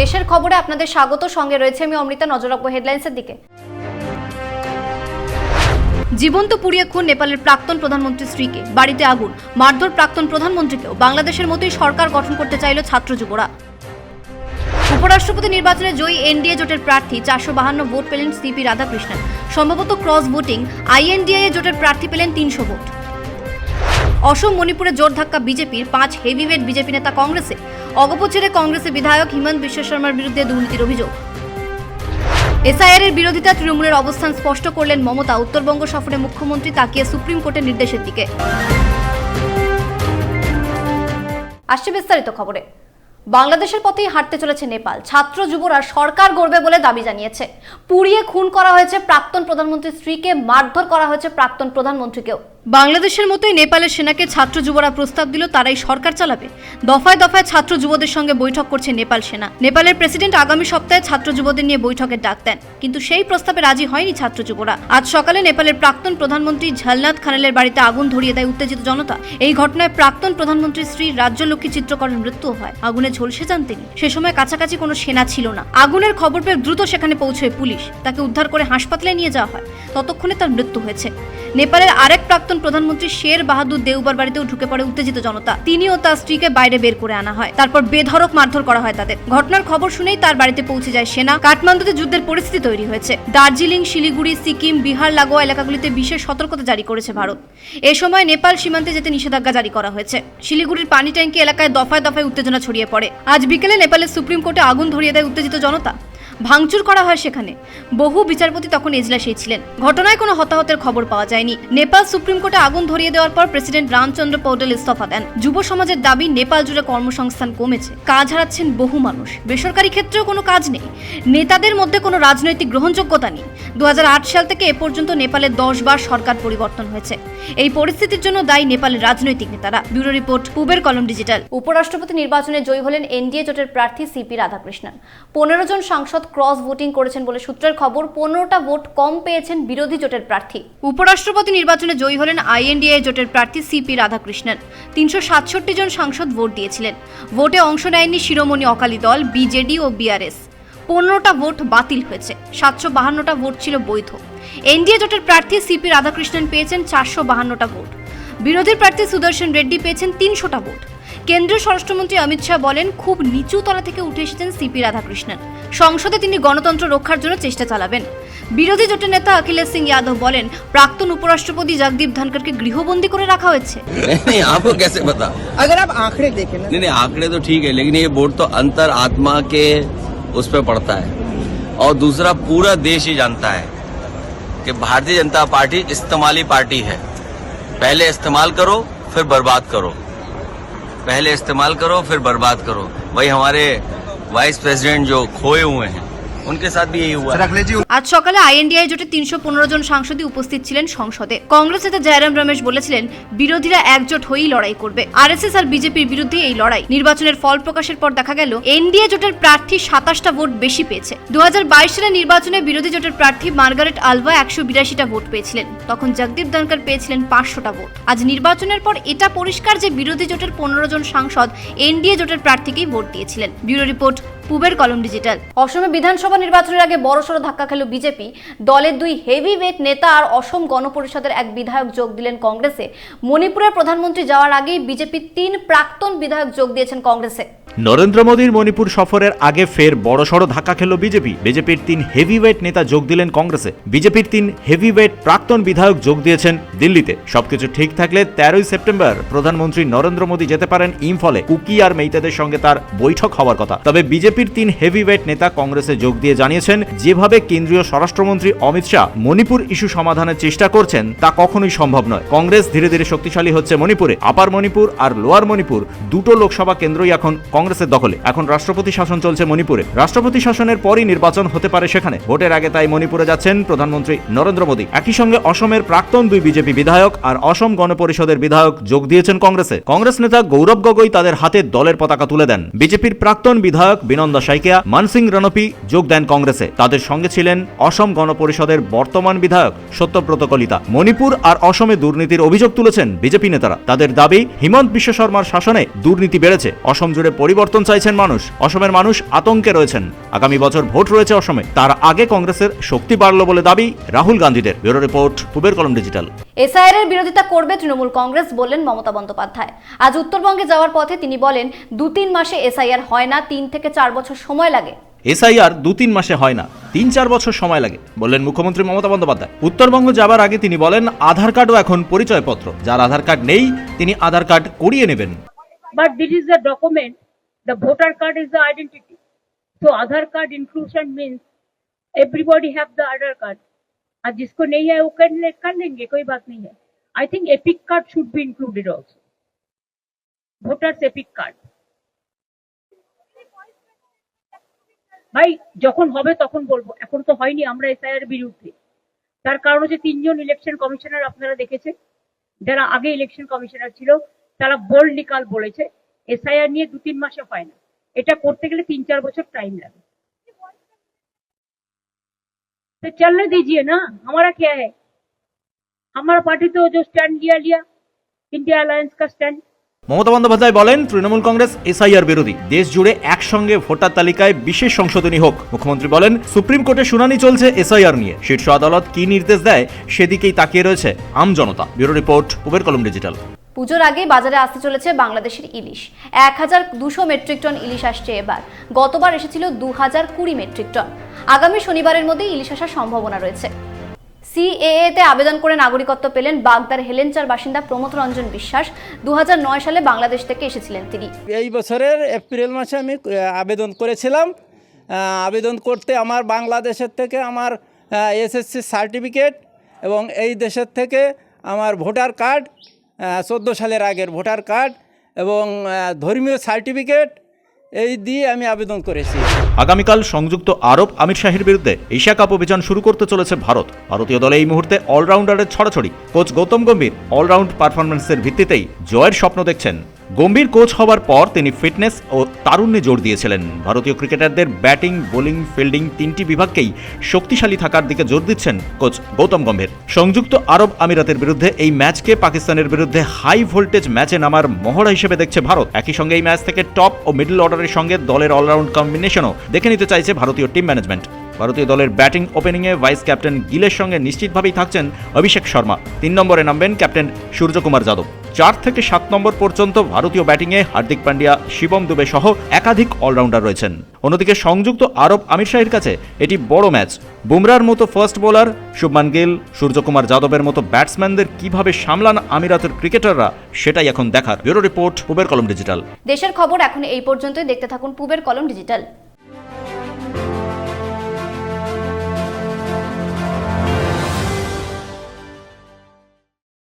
দেশের খবরে আপনাদের স্বাগত। সঙ্গে রয়েছে আমি অমৃতা, নজর রাখব হেডলাইন্সের দিকে। জীবন্ত পুড়িয়ে খুন নেপালের প্রাক্তন প্রধানমন্ত্রী স্ত্রীকে। বাড়িতে আগুন, মারধর প্রাক্তন প্রধানমন্ত্রীকেও বাংলাদেশের মতোই সরকার গঠন করতে চাইল ছাত্র যুবরা। উপরাষ্ট্রপতি নির্বাচনে জয়ী এনডিএ জোটের প্রার্থী চারশো বাহান্ন ভোট পেলেন সিপি রাধাকৃষ্ণন। সম্ভবত ক্রস ভোটিং, আইএনডিএ জোটের প্রার্থী পেলেন তিনশো ভোট। অসম মণিপুরে জোর ধাক্কা বিজেপির পাঁচ হেভিওয়েট বিজেপি নেতা কংগ্রেসে। অগপছেড়ে কংগ্রেসের বিধায়ক হিমন্ত বিশ্ব শর্মার বিরুদ্ধে দুর্নীতির অভিযোগ। এসআইআর এর বিরোধিতা তৃণমূলের অবস্থান স্পষ্ট করলেন মমতা। উত্তরবঙ্গ সফরে মুখ্যমন্ত্রী তাকিয়ে সুপ্রিম কোর্টের নির্দেশের দিকে। আসছে বিস্তারিত খবরে। বাংলাদেশের পথেই হাঁটতে চলেছে নেপাল। ছাত্র যুবরা সরকার গড়বে বলে দাবি জানিয়েছে। পুড়িয়ে খুন করা হয়েছে প্রাক্তন প্রধানমন্ত্রীর স্ত্রীকে, মারধর করা হয়েছে প্রাক্তন প্রধানমন্ত্রীকেও। বাংলাদেশের মতোই নেপালের সেনাকে ছাত্র যুবরা প্রস্তাব দিল, তারাই সরকার চালাবে। দফায় দফায় ছাত্র যুবদের সঙ্গে বৈঠক করছে নেপাল সেনা। নেপালের প্রেসিডেন্ট আগামী সপ্তাহে ছাত্র যুবদের নিয়ে বৈঠকের ডাক দেন। কিন্তু সেই প্রস্তাবে রাজি হয়নি ছাত্র যুবরা। আজ সকালে নেপালের প্রাক্তন প্রধানমন্ত্রী ঝালনাথ খানেলের বাড়িতে আগুন ধরিয়ে দেয় উত্তেজিত জনতা। এই ঘটনায় প্রাক্তন প্রধানমন্ত্রী শ্রী রাজ্যলক্ষ্মী চিত্রকরের মৃত্যু হয়। আগুনে ঝলসে যান তিনি। সে সময় কাছাকাছি কোনো সেনা ছিল না। আগুনের খবর পেয়ে দ্রুত সেখানে পৌঁছয় পুলিশ। তাকে উদ্ধার করে হাসপাতালে নিয়ে যাওয়া হয়। ততক্ষণে তার মৃত্যু হয়েছে। নেপালের আরেক প্রাক্তন প্রধানমন্ত্রী শের বাহাদুর দেউবার বাড়িতেও ঢুকে পড়ে উত্তেজিত জনতা। তিনি ও তার স্ত্রীকে বাইরে বের করে আনা হয়। তারপর বেধড়ক মারধর করা হয় তাদের। ঘটনার খবর শুনেই তার বাড়িতে পৌঁছে যায় সেনা। কাঠমান্ডুতে যুদ্ধের পরিস্থিতি তৈরি হয়েছে। দার্জিলিং, শিলিগুড়ি, সিকিম, বিহার, লাগোয়া এলাকাগুলিতে বিশেষ সতর্কতা জারি করেছে ভারত। এ সময় নেপাল সীমান্তে যেতে নিষেধাজ্ঞা জারি করা হয়েছে। শিলিগুড়ির পানি ট্যাঙ্কি এলাকায় দফায় দফায় উত্তেজনা ছড়িয়ে পড়ে। আজ বিকেলে নেপালের সুপ্রিম কোর্টে আগুন ধরিয়ে দেয় উত্তেজিত জনতা। ভাঙচুর করা হয় সেখানে। বহু বিচারপতি তখন এজলাসেই ছিলেন। ঘটনায় কোনো হতাহতের খবর পাওয়া যায়নি। নেপাল সুপ্রিম কোর্টে আগুন ধরিয়ে দেওয়ার পর প্রেসিডেন্ট রামচন্দ্র পৌডেল ইস্তফা দেন। যুব সমাজের দাবি, নেপাল জুড়ে কর্মসংস্থান কমেছে। কাজ হারাচ্ছেন বহু মানুষ। বেসরকারি ক্ষেত্রেও কোনো কাজ নেই। নেতাদের মধ্যে কোনো রাজনৈতিক গ্রহণযোগ্যতা নেই। দু হাজার আট সাল থেকে এ পর্যন্ত নেপালে দশ বার সরকার পরিবর্তন হয়েছে। এই পরিস্থিতির জন্য দায়ী নেপালের রাজনৈতিক নেতারা। ব্যুরো রিপোর্ট, পুবের কলম ডিজিটাল। উপরাষ্ট্রপতি নির্বাচনে জয়ী হলেন এনডিএ জোটের প্রার্থী সিপি রাধাকৃষ্ণন। পনেরো জন সাংসদ ক্রস ভোটিং করেছেন বলে সূত্রের খবর, পনেরোটা ভোট কম পেয়েছেন বিরোধী জোটের প্রার্থী। উপরাষ্ট্রপতি নির্বাচনে জয়ী হলেন আইএনডিএ জোটের প্রার্থী সিপি রাধাকৃষ্ণন। তিনশো সাতষট্টি জন সাংসদ ভোট দিয়েছিলেন। ভোটে অংশ নেয়নি শিরোমণি অকালি দল, বিজেডি ও বিআরএস পনেরোটা ভোট বাতিল হয়েছে। সাতশো বাহান্নটা ভোট ছিল বৈধ। এনডিএ জোটের প্রার্থী সিপি রাধাকৃষ্ণন পেয়েছেন চারশো বাহান্নটা ভোট। বিরোধী প্রার্থী সুদর্শন রেড্ডি পেয়েছেন তিনশোটা ভোট। কেন্দ্রীয় স্বরাষ্ট্রমন্ত্রী অমিত শাহ বলেন খুব নিচু তলা থেকে উঠে এসেছেন সিপি রাধাকৃষ্ণন সংসদে তিনি গণতন্ত্র রক্ষার জন্য চেষ্টা চালাবেন বিরোধী জোটের নেতা অখিলেশ সিং যাদব বলেন প্রাক্তন উপরাষ্ট্রপতি জগদীপ ধনকরকে গৃহবন্দী করে রাখা হয়েছে नहीं नहीं आपको कैसे पता अगर आप आंकड़े देखें ना नहीं नहीं आंकड़े तो ठीक है लेकिन ये वोट तो अंतर आत्मा के उस पर पड़ता है और दूसरा पूरा देश ही जानता है कि भारतीय जनता पार्टी इस्तेमाली पार्टी है पहले इस्तेमाल करो फिर बर्बाद करो पहले इस्तेमाल करो फिर बर्बाद करो। वही हमारे वाइस प्रेसिडेंट जो खोए हुए हैं। उनके साथ भी यही हुआ है আজ সকালে আইএনডিআই জোটে তিনশো পনেরো জন সাংসদই উপস্থিত ছিলেন সংসদে কংগ্রেস নেতা জয়রাম রমেশ বলেছিলেন বিরোধীরা একজোট হয়েই লড়াই করবে আরএসএস আর বিজেপির বিরুদ্ধে এই লড়াই নির্বাচনের ফল প্রকাশের পর দেখা গেল এনডিএ জোটের প্রার্থী সাতাশটা ভোট বেশি পেয়েছে দু সালের নির্বাচনে বিরোধী জোটের প্রার্থী মার্গারেট আলভা একশো বিরাশিটা ভোট পেয়েছিলেন তখন জগদীপ ধনকর পেয়েছিলেন পাঁচশোটা ভোট আজ নির্বাচনের পর এটা পরিষ্কার যে বিরোধী জোটের পনেরো জন সাংসদ এনডিএ জোটের প্রার্থীকেই ভোট দিয়েছিলেন bureau report Puber Kalom digital. অসমে বিধানসভা নির্বাচনের আগে বড়সড় ধাক্কা খেল বিজেপি। দলের দুই হেভি ওয়েট নেতা আর অসম গণপরিষদের এক বিধায়ক যোগ দিলেন কংগ্রেসে। মণিপুরের প্রধানমন্ত্রী যাওয়ার আগেই বিজেপির তিন প্রাক্তন বিধায়ক যোগ দিয়েছেন কংগ্রেসে। নরেন্দ্র মোদীর মণিপুর সফরের আগে ফের বড়সড় ধাক্কা খেল বিজেপি। বিজেপির তিন হেভিওয়েট নেতা যোগ দিলেন কংগ্রেসে। বিজেপির তিন হেভিওয়েট প্রাক্তন বিধায়ক যোগ দিয়েছেন দিল্লিতে। সবকিছু ঠিক থাকলে তেরোই সেপ্টেম্বর প্রধানমন্ত্রী নরেন্দ্র মোদী যেতে পারেন ইম্ফলে। কুকি আর মেইতাদের সঙ্গে তার বৈঠক হওয়ার কথা। তবে বিজেপির তিন হেভিওয়েট নেতা কংগ্রেসে যোগ দিয়ে জানিয়েছেন, যেভাবে কেন্দ্রীয় স্বরাষ্ট্রমন্ত্রী অমিত শাহ মণিপুর ইস্যু সমাধানের চেষ্টা করছেন, তা কখনোই সম্ভব নয়। কংগ্রেস ধীরে ধীরে শক্তিশালী হচ্ছে মণিপুরে। আপার মণিপুর আর লোয়ার মণিপুর দুটো লোকসভা কেন্দ্রই এখন কংগ্রেসের দখলে। এখন রাষ্ট্রপতি শাসন চলছে মণিপুরে। রাষ্ট্রপতি শাসনের পরই নির্বাচন হতে পারে সেখানে। ভোটের আগে তাই মণিপুরে যাচ্ছেন প্রধানমন্ত্রী নরেন্দ্র মোদী। একই সঙ্গে অসমের প্রাক্তন দুই বিজেপি বিধায়ক আর অসম গণপরিষদের বিধায়ক যোগ দিয়েছেন কংগ্রেসে। কংগ্রেস নেতা গৌরব গগৈ তাদের হাতে দলের পতাকা তুলে দেন। বিজেপির প্রাক্তন বিধায়ক বিনন্দা সাইকিয়া, মানসিং রণপি যোগ দেন কংগ্রেসে। তাদের সঙ্গে ছিলেন অসম গণপরিষদের বর্তমান বিধায়ক সত্যব্রত কলিতা। মণিপুর আর অসমে দুর্নীতির অভিযোগ তুলেছেন বিজেপি নেতারা। তাদের দাবি, হিমন্ত বিশ্ব শর্মার শাসনে দুর্নীতি বেড়েছে। অসম জুড়ে পরিবর্তন চাইছেন মানুষ। অসমের মানুষ আতঙ্কে রয়েছেন। আগামী বছর ভোট রয়েছে অসমে। তার আগে কংগ্রেসের শক্তি বাড়ল বলে দাবি Rahul গান্ধীদের। Bureau report Puber Kalam digital. SIR এর বিরোধিতা করবে তৃণমূল কংগ্রেস বললেন মমতা বন্দ্যোপাধ্যায়। আজ উত্তরবঙ্গে যাওয়ার পথে তিনি বলেন দু তিন মাসে এসআইআর হয় না তিন থেকে চার বছর সময় লাগে। এসআইআর দু তিন মাসে হয় না তিন চার বছর সময় লাগে বললেন মুখ্যমন্ত্রী মমতা বন্দ্যোপাধ্যায়। উত্তরবঙ্গ যাবার আগে তিনি বলেন আধার কার্ডও এখন পরিচয়পত্র। যার আধার কার্ড নেই তিনি আধার কার্ড করিয়ে নেবেন। But this is the document the voter card is the identity so aadhaar card inclusion means everybody have the aadhaar card और जिसको नहीं है वो कर ले कर लेंगे कोई बात नहीं है I think EPIC card should be included also voters EPIC card ভাই যখন হবে তখন বলবো এখন তো হয়নি আমরা এসআইআর বিরুদ্ধে তার কারণ হচ্ছে তিনজন ইলেকশন কমিশনার আপনারা দেখেছেন যারা আগে ইলেকশন কমিশনার ছিল তারা বোল্ডলি কাল বলেছে এসআইআর নিয়ে দু তিন মাসে হয় না। এটা করতে গেলে তিন চার বছর টাইম লাগে। তো चलने দিজিয়ে না हमारा কে है আমার পার্টি তো যে স্ট্যান্ড लिया লিয়া ইন্ডিয়া অ্যালায়েন্স কা স্ট্যান্ড মমতা বন্দ্যোপাধ্যায় বলেন, তৃণমূল কংগ্রেস এসআইআর বিরোধী। দেশ জুড়ে একসঙ্গে ভোটার তালিকায় বিশেষ সংশোধনী হোক। মুখ্যমন্ত্রী বলেন, সুপ্রিম কোর্টে শুনানি চলছে এসআইআর নিয়ে। শীর্ষ আদালত কি নির্দেশ দেয়, সেদিকেই তাকিয়ে রয়েছে আমজনতা bureau report, Puber Kalom digital. পুজোর আগে বাজারে আসতে চলেছে বাংলাদেশের ইলিশ। এক হাজার দুশো মেট্রিক টন ইলিশ আসছে এবার। গতবার এসেছিল দু হাজার কুড়ি মেট্রিক টন। আগামী শনিবারের মধ্যে ইলিশ আসার সম্ভাবনা রয়েছে। সিএএ তে আবেদন করে নাগরিকত্ব পেলেন বাগদার হেলেঞ্চার বাসিন্দা প্রমোদ রঞ্জন বিশ্বাস। দু হাজার নয় সালে বাংলাদেশ থেকে এসেছিলেন তিনি। এই বছরের এপ্রিল মাসে আমি আবেদন করেছিলাম। আবেদন করতে আমার বাংলাদেশের থেকে আমার এসএসসি সার্টিফিকেট এবং এই দেশের থেকে আমার ভোটার কার্ড চোদ্দ সালের আগের ভোটার কার্ড এবং ধর্মীয় সার্টিফিকেট, এই দিয়ে আমি আবেদন করেছি। আগামীকাল সংযুক্ত আরব আমির শাহের বিরুদ্ধে এশিয়া কাপ অভিযান শুরু করতে চলেছে ভারত। ভারতীয় দলে এই মুহূর্তে অলরাউন্ডারের ছড়াছড়ি। কোচ গৌতম গম্ভীর অলরাউন্ড পারফরমেন্সের ভিত্তিতেই জয়ের স্বপ্ন দেখছেন। গম্ভীর কোচ হবার পর তিনি ফিটনেস ও তারুণ্যে জোর দিয়েছিলেন। ভারতীয় ক্রিকেটারদের ব্যাটিং, বোলিং, ফিল্ডিং তিনটি বিভাগকেই শক্তিশালী থাকার দিকে জোর দিচ্ছেন কোচ গৌতম গম্ভীর। সংযুক্ত আরব আমিরাতের বিরুদ্ধে এই ম্যাচকে পাকিস্তানের বিরুদ্ধে হাই ভোল্টেজ ম্যাচে নামার মহড়া হিসেবে দেখছে ভারত। একই সঙ্গে এই ম্যাচ থেকে টপ ও মিডল অর্ডারের সঙ্গে দলের অলরাউন্ড কম্বিনেশনও দেখে নিতে চাইছে ভারতীয় টিম ম্যানেজমেন্ট। ভারতীয় দলের ব্যাটিং ওপেনিংয়ে ভাইস ক্যাপ্টেন গিলের সঙ্গে নিশ্চিতভাবেই থাকছেন অভিষেক শর্মা। তিন নম্বরে নামবেন ক্যাপ্টেন সূর্যকুমার যাদব। চার থেকে সাত নম্বর পর্যন্ত ভারতীয় ব্যাটিংয়ে হার্দিক পান্ডিয়া, শিবম দুবে সহ একাধিক অলরাউন্ডার রয়েছেন। অন্যদিকে সংযুক্ত আরব আমির শাহের কাছে এটি বড় ম্যাচ। বুমরার মতো ফার্স্ট বোলার শুভমান গিল, সূর্যকুমার যাদবের মতো ব্যাটসম্যানদের কীভাবে সামলান আমিরাতের ক্রিকেটাররা, সেটাই এখন দেখার। ব্যুরো রিপোর্ট পুবের কলম ডিজিটাল। দেশের খবর এখন এই পর্যন্তই। দেখতে থাকুন পুবের কলম ডিজিটাল।